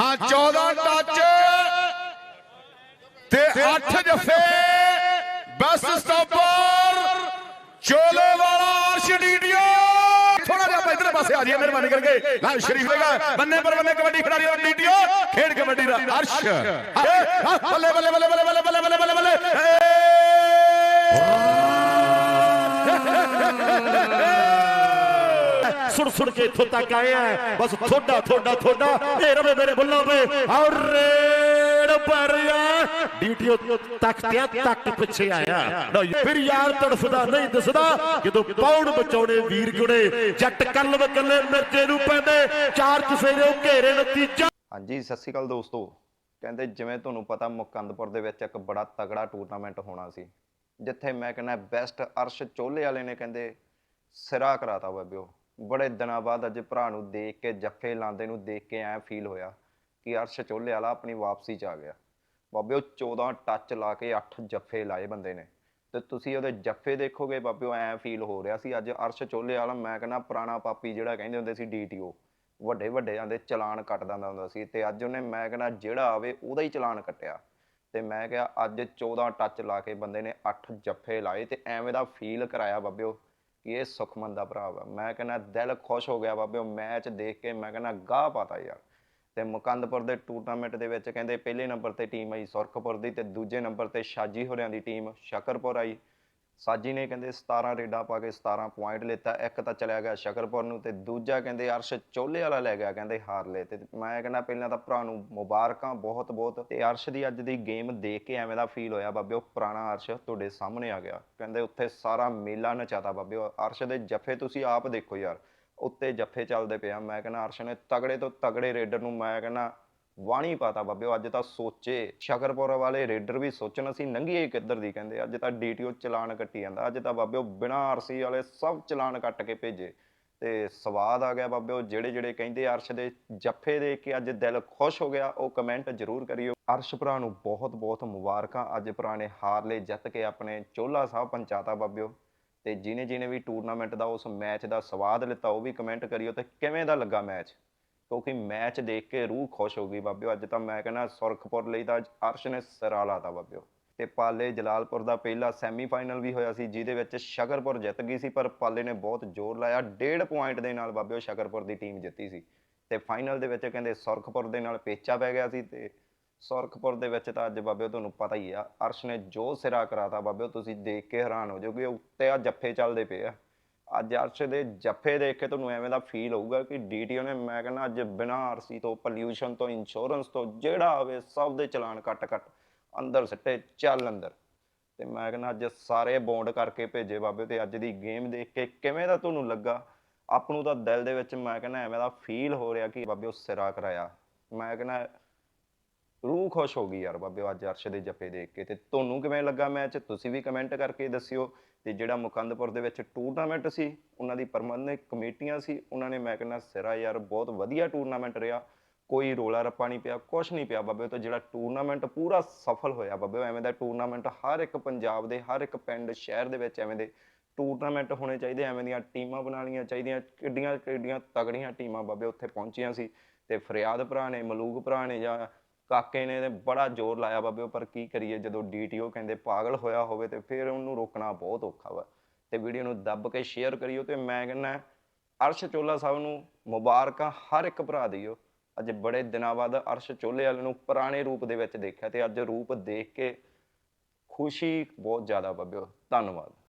ਹਾਂ 14 ਟੱਚ ਤੇ 8 ਜਫੇ। Best stopper. ਚੋਲੇ ਵਾਲਾ ਅਰਸ਼ ਡੀਡੀਓ ਥੋੜਾ ਜਿਹਾ ਇਧਰ ਪਾਸੇ ਆ ਜਾਈਏ ਮਿਹਰਬਾਨੀ ਕਰਕੇ। ਨਾ ਸ਼ਰੀਫ ਹੈਗਾ ਬੰਨੇ ਪਰ ਬੰਨੇ ਕਬੱਡੀ ਖਿਡਾਰੀ ਔਰ ਡੀਡੀਓ ਖੇਡ ਕਬੱਡੀ ਦਾ ਅਰਸ਼। ਬੱਲੇ ਬੱਲੇ ਬੱਲੇ ਬੱਲੇ ਬੱਲੇ ਬੱਲੇ ਬੱਲੇ ਬੱਲੇ ਬੱਲੇ ਸੁਣ ਸੁਣ ਕੇ ਇੱਥੋਂ ਤੱਕ ਆਏ ਆ। ਬਸ ਥੋੜਾ ਥੋੜਾ ਥੋੜਾ। ਇਹ ਰਵੇ ਮੇਰੇ ਬੁੱਲਾਂ ਪੇ ਔਰ ਰੇਡ ਭਰਿਆ ਡੀਟੀਓ ਤੱਕਦਿਆਂ ਤੱਕ ਪਿੱਛੇ ਆਇਆ। ਫਿਰ ਯਾਰ ਤੜਫਦਾ, ਨਹੀਂ ਦਿਸਦਾ। ਜਦੋਂ ਪੌਣ ਬਚਾਉਣੇ ਵੀਰ ਗੁਣੇ ਜੱਟ ਕੱਲਵ ਕੱਲੇ ਮਿਰਜੇ ਨੂੰ ਪੈਂਦੇ। ਚਾਰ ਚਫੇਰੇ ਘੇਰੇ ਨਤੀਜਾ। ਹਾਂਜੀ, ਸਤਿ ਸ਼੍ਰੀ ਅਕਾਲ ਦੋਸਤੋ। ਕਹਿੰਦੇ ਜਿਵੇਂ ਤੁਹਾਨੂੰ ਪਤਾ, ਮੁਕੰਦਪੁਰ ਦੇ ਵਿੱਚ ਇੱਕ ਬੜਾ ਤਗੜਾ ਟੂਰਨਾਮੈਂਟ ਹੋਣਾ ਸੀ। ਜਿੱਥੇ ਮੈਂ ਕਹਿੰਦਾ ਬੈਸਟ ਅਰਸ਼ ਚੋਲੇ ਵਾਲੇ ਨੇ ਕਹਿੰਦੇ ਸਿਰਾ ਕਰਾਤਾ ਬਾਬਿਓ। ਬੜੇ ਦਿਨਾਂ ਬਾਅਦ ਅੱਜ ਭਰਾ ਨੂੰ ਦੇਖ ਕੇ, ਜੱਫੇ ਲਾਉਂਦੇ ਨੂੰ ਦੇਖ ਕੇ ਐ ਫੀਲ ਹੋਇਆ ਕਿ ਅਰਸ਼ ਚੋਲੇ ਵਾਲਾ ਆਪਣੀ ਵਾਪਸੀ 'ਚ ਆ ਗਿਆ। ਬਾਬਿਓ 14 ਟੱਚ ਲਾ ਕੇ 8 ਜੱਫੇ ਲਾਏ ਬੰਦੇ ਨੇ ਤੇ ਤੁਸੀਂ ਉਹਦੇ ਜੱਫੇ ਦੇਖੋਗੇ ਬਾਬਿਓ ਐ ਫੀਲ ਹੋ ਰਿਹਾ ਸੀ। ਅੱਜ ਅਰਸ਼ ਚੋਲੇ ਵਾਲਾ, ਮੈਂ ਕਹਿੰਦਾ ਪੁਰਾਣਾ ਪਾਪੀ ਜਿਹੜਾ ਕਹਿੰਦੇ ਹੁੰਦੇ ਸੀ ਡੀਟੀਓ ਵੱਡੇ ਵੱਡੇ ਜਾਂਦੇ ਚਲਾਨ ਕੱਟ ਦਿੰਦਾ ਹੁੰਦਾ ਸੀ ਤੇ ਅੱਜ ਉਹਨੇ ਮੈਂ ਕਹਿੰਦਾ ਜਿਹੜਾ ਆਵੇ ਉਹਦਾ ਹੀ ਚਲਾਨ ਕੱਟਿਆ। ਤੇ ਮੈਂ ਕਿਹਾ ਅੱਜ 14 ਟੱਚ ਲਾ ਕੇ ਬੰਦੇ ਨੇ 8 ਜੱਫੇ ਲਾਏ ਤੇ ਐਵੇਂ ਦਾ ਫੀਲ ਕਰਾਇਆ ਬਾਬਿਓ ਕਿ ਇਹ ਸੁਖਮਨ ਦਾ ਭਰਾ ਵਾ। ਮੈਂ ਕਹਿੰਦਾ, ਦਿਲ ਖੁਸ਼ ਹੋ ਗਿਆ ਬਾਬਿਓ ਮੈਚ ਦੇਖ ਕੇ ਮੈਂ ਕਹਿੰਦਾ, ਗਾਹ ਪਾਤਾ ਯਾਰ। ਤੇ ਮੁਕੰਦਪੁਰ ਦੇ ਟੂਰਨਾਮੈਂਟ ਦੇ ਵਿੱਚ ਕਹਿੰਦੇ, ਪਹਿਲੇ ਨੰਬਰ ਤੇ ਟੀਮ ਆਈ ਸੁਰਖਪੁਰ ਦੀ ਤੇ ਦੂਜੇ ਨੰਬਰ ਤੇ ਸ਼ਾਜੀ ਹੋਰਿਆਂ ਦੀ ਟੀਮ ਸ਼ਕਰਪੁਰ ਆਈ। ਸਾਜੀ ਨੇ ਕਹਿੰਦੇ 17 ਰੇਡਾਂ ਪਾ ਕੇ 17 ਪੁਆਇੰਟ ਲਿੱਤਾ, ਇੱਕ ਤਾਂ ਚਲਿਆ ਗਿਆ ਸ਼ਕਰਪੁਰ ਨੂੰ ਤੇ ਦੂਜਾ ਕਹਿੰਦੇ ਅਰਸ਼ ਚੋਲੇ ਵਾਲਾ ਲੈ ਗਿਆ ਕਹਿੰਦੇ ਹਾਰ ਲਏ ਤੇ ਮੈਂ ਕਹਿੰਦਾ ਪਹਿਲਾਂ ਤਾਂ ਭਰਾ ਨੂੰ ਮੁਬਾਰਕਾਂ ਬਹੁਤ ਬਹੁਤ ਤੇ ਅਰਸ਼ ਦੀ ਅੱਜ ਦੀ ਗੇਮ ਦੇਖ ਕੇ ਐਵੇਂ ਦਾ ਫੀਲ ਹੋਇਆ ਬਾਬੇ ਉਹ ਪੁਰਾਣਾ ਅਰਸ਼ ਤੁਹਾਡੇ ਸਾਹਮਣੇ ਆ ਗਿਆ। ਕਹਿੰਦੇ ਉੱਥੇ ਸਾਰਾ ਮੇਲਾ ਨਚਾਤਾ ਬਾਬਿਓ, ਅਰਸ਼ ਦੇ ਜੱਫੇ ਤੁਸੀਂ ਆਪ ਦੇਖੋ ਯਾਰ, ਉੱਤੇ ਜੱਫੇ ਚੱਲਦੇ ਪਿਆ ਮੈਂ ਕਹਿੰਦਾ ਅਰਸ਼ ਨੇ ਤਗੜੇ ਤੋਂ ਤਗੜੇ ਰੇਡਰ ਨੂੰ ਮੈਂ ਕਹਿੰਦਾ ਵਾਣੀ ਪਾਤਾ ਬਾਬਿਓ ਅੱਜ ਤਾਂ ਸੋਚੇ। ਸ਼ਕਰਪੁਰ ਵਾਲੇ ਰੇਡਰ ਵੀ ਸੋਚਣ, ਅਸੀਂ ਨੰਗੀਏ ਕਿੱਧਰ ਦੀ, ਕਹਿੰਦੇ, ਅੱਜ ਤਾਂ ਡੀਟੀਓ ਚਲਾਨ ਕੱਟੀ ਜਾਂਦਾ। ਅੱਜ ਤਾਂ ਬਾਬਿਓ ਬਿਨਾਂ ਆਰਸੀ ਵਾਲੇ ਸਭ ਚਲਾਨ ਕੱਟ ਕੇ ਭੇਜੇ। ਤੇ ਸਵਾਦ ਆ ਗਿਆ ਬਾਬਿਓ ਜਿਹੜੇ ਜਿਹੜੇ ਕਹਿੰਦੇ ਅਰਸ਼ ਦੇ ਜੱਫੇ ਦੇਖ ਕੇ ਅੱਜ ਦਿਲ ਖੁਸ਼ ਹੋ ਗਿਆ, ਉਹ ਕਮੈਂਟ ਜ਼ਰੂਰ ਕਰਿਓ। ਅਰਸ਼ ਭਰਾ ਨੂੰ ਬਹੁਤ ਬਹੁਤ ਮੁਬਾਰਕਾਂ। ਅੱਜ ਭਰਾ ਨੇ ਹਾਰਲੇ ਜਿੱਤ ਕੇ ਆਪਣੇ ਚੋਲਾ ਸਾਹਿਬ ਪੰਚਾਤਾ ਬਾਬਿਓ ਤੇ ਜਿਨੇ ਜਿਨੇ ਵੀ ਟੂਰਨਾਮੈਂਟ ਦਾ ਉਸ ਮੈਚ ਦਾ ਸਵਾਦ ਲਿੱਤਾ, ਉਹ ਵੀ ਕਮੈਂਟ ਕਰਿਓ ਤੇ ਕਿਵੇਂ ਦਾ ਲੱਗਾ ਮੈਚ ਕਿਉਂਕਿ ਮੈਚ ਦੇਖ ਕੇ ਰੂਹ ਖੁਸ਼ ਹੋ ਗਈ ਬਾਬਿਓ। ਅੱਜ ਤਾਂ ਮੈਂ ਕਹਿੰਦਾ ਸੁਰਖਪੁਰ ਲਈ ਤਾਂ ਅੱਜ ਅਰਸ਼ ਨੇ ਸਿਰਾ ਲਾਤਾ ਬਾਬਿਓ। ਤੇ ਪਾਲੇ ਜਲਾਲਪੁਰ ਦਾ ਪਹਿਲਾ ਸੈਮੀਫਾਈਨਲ ਵੀ ਹੋਇਆ ਸੀ, ਜਿਹਦੇ ਵਿੱਚ ਸ਼ਕਰਪੁਰ ਜਿੱਤ ਗਈ ਸੀ, ਪਰ ਪਾਲੇ ਨੇ ਬਹੁਤ ਜ਼ੋਰ ਲਾਇਆ। ਡੇਢ ਪੁਆਇੰਟ ਦੇ ਨਾਲ ਬਾਬਿਓ ਸ਼ਕਰਪੁਰ ਦੀ ਟੀਮ ਜਿੱਤੀ ਸੀ। ਤੇ ਫਾਈਨਲ ਦੇ ਵਿੱਚ ਕਹਿੰਦੇ ਸੁਰਖਪੁਰ ਦੇ ਨਾਲ ਪੇਚਾ ਪੈ ਗਿਆ ਸੀ ਤੇ ਸੁਰਖਪੁਰ ਦੇ ਵਿੱਚ ਤਾਂ ਅੱਜ ਬਾਬਿਓ ਤੁਹਾਨੂੰ ਪਤਾ ਹੀ ਆ, ਅਰਸ਼ ਨੇ ਜੋ ਸਿਰਾ ਕਰਾਤਾ ਬਾਬਿਓ, ਤੁਸੀਂ ਦੇਖ ਕੇ ਹੈਰਾਨ ਹੋ ਜਾਓਗੇ, ਉੱਤੇ ਆ ਜੱਫੇ ਚੱਲਦੇ ਪਏ ਆ। ਅੱਜ ਅਰਸ਼ ਦੇ ਜੱਫੇ ਦੇਖ ਕੇ ਤੁਹਾਨੂੰ ਐਵੇਂ ਦਾ ਫੀਲ ਹੋਊਗਾ ਕਿ ਡੀਟੀਓ ਨੇ ਮੈਂ ਕਹਿੰਦਾ ਅੱਜ ਬਿਨਾਂ ਆਰਸੀ ਤੋਂ ਪੋਲਿਊਸ਼ਨ ਤੋਂ ਇੰਸ਼ੋਰੈਂਸ ਤੋਂ ਜਿਹੜਾ ਆਵੇ ਸਭ ਦੇ ਚਲਾਨ ਕੱਟ ਕੱਟ ਅੰਦਰ ਸਿੱਟੇ, ਚੱਲ ਅੰਦਰ। ਤੇ ਮੈਂ ਕਹਿੰਦਾ ਅੱਜ ਸਾਰੇ ਬੌਂਡ ਕਰਕੇ ਭੇਜੇ ਬਾਬੇ ਤੇ ਅੱਜ ਦੀ ਗੇਮ ਦੇਖ ਕੇ ਕਿਵੇਂ ਦਾ ਤੁਹਾਨੂੰ ਲੱਗਾ? ਆਪ ਨੂੰ ਤਾਂ ਦਿਲ ਦੇ ਵਿੱਚ ਮੈਂ ਕਹਿੰਦਾ ਐਵੇਂ ਦਾ ਫੀਲ ਹੋ ਰਿਹਾ ਕਿ ਬਾਬੇ ਉਹ ਸਿਰਾ ਕਰਾਇਆ। ਮੈਂ ਕਹਿੰਦਾ ਰੂਹ ਖੁਸ਼ ਹੋ ਗਈ ਯਾਰ ਬਾਬੇ, ਅੱਜ ਅਰਸ਼ ਦੇ ਜੱਫੇ ਦੇਖ ਕੇ। ਤੇ ਤੁਹਾਨੂੰ ਕਿਵੇਂ ਲੱਗਾ ਮੈਚ? ਤੁਸੀਂ ਵੀ ਕਮੈਂਟ ਕਰਕੇ ਦੱਸਿਓ। ਤੇ ਜਿਹੜਾ ਮੁਕੰਦਪੁਰ ਦੇ ਵਿੱਚ ਟੂਰਨਾਮੈਂਟ ਸੀ, ਉਹਨਾਂ ਦੀ ਪ੍ਰਬੰਧਕ ਕਮੇਟੀਆਂ ਸੀ, ਉਹਨਾਂ ਨੇ ਮੈਂ ਕਹਿੰਦਾ ਸਿਰਾ ਯਾਰ, ਬਹੁਤ ਵਧੀਆ ਟੂਰਨਾਮੈਂਟ ਰਿਹਾ। ਕੋਈ ਰੋਲਾ ਰੱਪਾ ਨਹੀਂ ਪਿਆ, ਕੁਛ ਨਹੀਂ ਪਿਆ ਬਾਬੇ ਤੋਂ। ਜਿਹੜਾ ਟੂਰਨਾਮੈਂਟ ਪੂਰਾ ਸਫਲ ਹੋਇਆ ਬਾਬੇ ਐਵੇਂ ਦਾ ਟੂਰਨਾਮੈਂਟ ਹਰ ਇੱਕ ਪੰਜਾਬ ਦੇ, ਹਰ ਇੱਕ ਪਿੰਡ, ਸ਼ਹਿਰ ਦੇ ਵਿੱਚ ਐਵੇਂ ਦੇ ਟੂਰਨਾਮੈਂਟ ਹੋਣੇ ਚਾਹੀਦੇ, ਐਵੇਂ ਦੀਆਂ ਟੀਮਾਂ ਬਣਾਉਣੀਆਂ ਚਾਹੀਦੀਆਂ ਕਿੱਡੀਆਂ ਕਿੱਡੀਆਂ ਤਗੜੀਆਂ ਟੀਮਾਂ ਬਾਬੇ ਉੱਥੇ ਪਹੁੰਚੀਆਂ ਸੀ। ਤੇ ਫਰਿਆਦ ਭਰਾ ਨੇ, ਮਲੂਕ ਭਰਾ ਨੇ ਜਾਂ ਕਾਕੇ ਨੇ ਤੇ ਬੜਾ ਜ਼ੋਰ ਲਾਇਆ ਬਾਬੇ ਪਰ ਕੀ ਕਰੀਏ ਜਦੋਂ ਡੀਟੀਓ ਕਹਿੰਦੇ ਪਾਗਲ ਹੋਇਆ ਹੋਵੇ ਤੇ ਫਿਰ ਉਹਨੂੰ ਰੋਕਣਾ ਬਹੁਤ ਔਖਾ ਵਾ। ਤੇ ਵੀਡੀਓ ਨੂੰ ਦੱਬ ਕੇ ਸ਼ੇਅਰ ਕਰਿਓ ਤੇ ਮੈਂ ਕਹਿੰਦਾ, ਅਰਸ਼ ਚੋਲਾ ਸਾਹਿਬ ਨੂੰ ਮੁਬਾਰਕਾਂ ਹਰ ਇੱਕ ਭਰਾ ਦਿਓ। ਅੱਜ ਬੜੇ ਦਿਨਾਂ ਬਾਅਦ ਅਰਸ਼ ਚੋਲੇ ਵਾਲੇ ਨੂੰ ਪੁਰਾਣੇ ਰੂਪ ਦੇ ਵਿੱਚ ਦੇਖਿਆ ਤੇ ਅੱਜ ਰੂਪ ਦੇਖ ਕੇ ਖੁਸ਼ੀ ਬਹੁਤ ਜ਼ਿਆਦਾ ਬਾਬਿਓ ਧੰਨਵਾਦ।